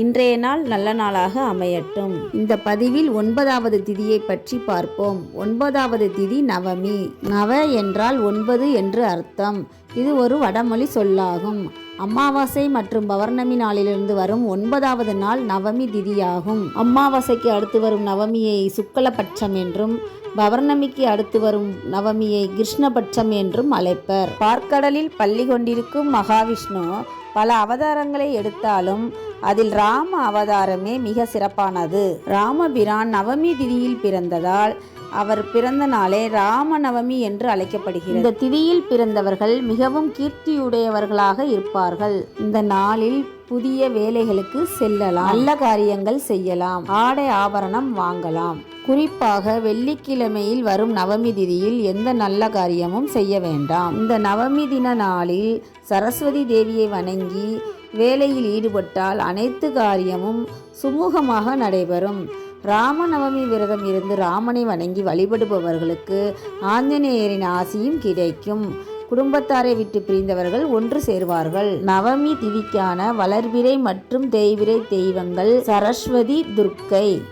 இன்றைய நாள் நல்ல நாளாக அமையட்டும். இந்த பதிவில் ஒன்பதாவது திதியை பற்றி பார்ப்போம். ஒன்பதாவது திதி நவமி. நவ என்றால் ஒன்பது என்று அர்த்தம். இது ஒரு வடமொழி சொல்லாகும். அமாவாசை மற்றும் பௌர்ணமி நாளிலிருந்து வரும் ஒன்பதாவது நாள் நவமி திதியாகும். அமாவாசைக்கு அடுத்து வரும் நவமியை சுக்கலபட்சம் என்றும் பௌர்ணமிக்கு அடுத்து வரும் நவமியை கிருஷ்ணபட்சம் என்றும் அழைப்பர். பார்க்கடலில் பள்ளி கொண்டிருக்கும் மகாவிஷ்ணு பல அவதாரங்களை எடுத்தாலும் அதில் ராம அவதாரமே மிக சிறப்பானது. ராமபிரான் நவமி திதியில் பிறந்ததால் அவர் பிறந்த நாளே ராம நவமி என்று அழைக்கப்படுகிறது. இந்த திதியில் பிறந்தவர்கள் மிகவும் கீர்த்தியுடையவர்களாக இருப்பார்கள். இந்த நாளில் புதிய வேலைகளுக்கு செல்லலாம். நல்ல காரியங்கள் செய்யலாம். ஆடை ஆபரணம் வாங்கலாம். குறிப்பாக வெள்ளிக்கிழமையில் வரும் நவமி திதியில் எந்த நல்ல காரியமும் செய்ய வேண்டாம். இந்த நவமி தின நாளில் சரஸ்வதி தேவியை வணங்கி வேலையில் ஈடுபட்டால் அனைத்து காரியமும் சுமூகமாக நடைபெறும். ராமநவமி விரதம் இருந்து ராமனை வணங்கி வழிபடுபவர்களுக்கு ஆஞ்சநேயரின் ஆசியும் கிடைக்கும். குடும்பத்தாரை விட்டு பிரிந்தவர்கள் ஒன்று சேர்வார்கள். நவமி திதிக்கான வளர்விரை மற்றும் தேய்விரை தெய்வங்கள் சரஸ்வதி துர்க்கை.